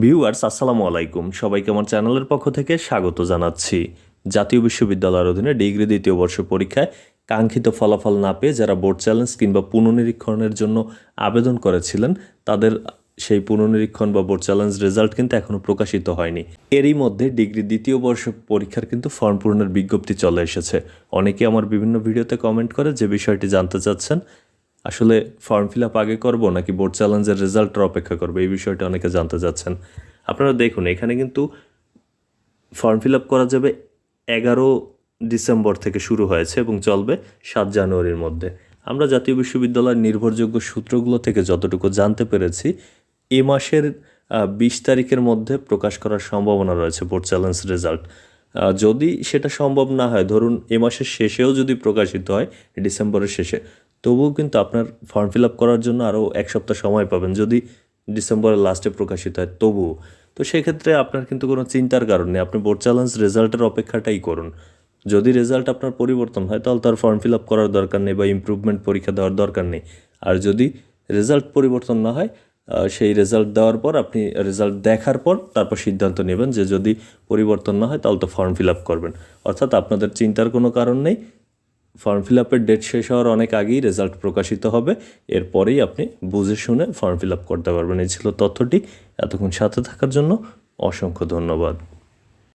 Viewers, আসসালামু আলাইকুম। সবাইকে আমার চ্যানেলের পক্ষ থেকে স্বাগত জানাচ্ছি। জাতীয় বিশ্ববিদ্যালয়ের অধীনে ডিগ্রি দ্বিতীয় বর্ষ পরীক্ষায় কাঙ্ক্ষিত ফলাফল না পেয়ে যারা বোর্ড চ্যালেঞ্জ কিংবা পুনর্নিরীক্ষণের জন্য আবেদন করেছিলেন, তাদের সেই পুনর্নিরীক্ষণ বা বোর্ড চ্যালেঞ্জ রেজাল্ট কিন্তু এখনও প্রকাশিত হয়নি। এরই মধ্যে ডিগ্রি দ্বিতীয় বর্ষ পরীক্ষার কিন্তু ফর্ম পূরণের বিজ্ঞপ্তি চলে এসেছে। অনেকে আমার বিভিন্ন ভিডিওতে কমেন্ট করে যে বিষয়টি জানতে চাচ্ছেন আসলে ফর্ম ফিল আপ আগে করব নাকি বোর্ড চ্যালেঞ্জের রেজাল্টটা অপেক্ষা করব? এই বিষয়টা অনেকে জানতে চাচ্ছেন। আপনারা দেখুন, এখানে কিন্তু ফর্ম ফিল আপ করা যাবে এগারো ডিসেম্বর থেকে শুরু হয়েছে এবং চলবে সাত জানুয়ারির মধ্যে। আমরা জাতীয় বিশ্ববিদ্যালয়ের নির্ভরযোগ্য সূত্রগুলো থেকে যতটুকু জানতে পেরেছি, এ মাসের বিশ তারিখের মধ্যে প্রকাশ করার সম্ভাবনা রয়েছে বোর্ড চ্যালেঞ্জ রেজাল্ট যদি সেটা সম্ভব না হয়, ধরুন এ মাসের শেষেও যদি প্রকাশিত হয়, ডিসেম্বরের শেষে তবুও কিন্তু আপনার ফর্ম ফিল আপ করার জন্য আরও এক সপ্তাহ সময় পাবেন। যদি ডিসেম্বরের লাস্টে প্রকাশিত হয়, তবুও। তো সেক্ষেত্রে আপনার কিন্তু কোনো চিন্তার কারণ নেই। আপনি বোর্ড চ্যালেঞ্জ রেজাল্টের অপেক্ষাটাই করুন। যদি রেজাল্ট আপনার পরিবর্তন হয়, তাহলে তার ফর্ম ফিল আপ করার দরকার নেই বা ইমপ্রুভমেন্ট পরীক্ষা দেওয়ার দরকার নেই। আর যদি রেজাল্ট পরিবর্তন না হয় সেই রেজাল্ট দেওয়ার পর আপনি রেজাল্ট দেখার পর তারপর সিদ্ধান্ত নেবেন যে যদি পরিবর্তন না হয়, তাহলে তো ফর্ম ফিল আপ করবেন। অর্থাৎ আপনাদের চিন্তার কোনো কারণ নেই। ফর্ম ফিল আপের ডেট শেষ হওয়ার অনেক আগেই রেজাল্ট প্রকাশিত হবে। এরপরেই আপনি বুঝে শুনে ফর্ম ফিল আপ করতে পারবেন। এই ছিল তথ্যটি। এতক্ষণ সাথে থাকার জন্য অসংখ্য ধন্যবাদ।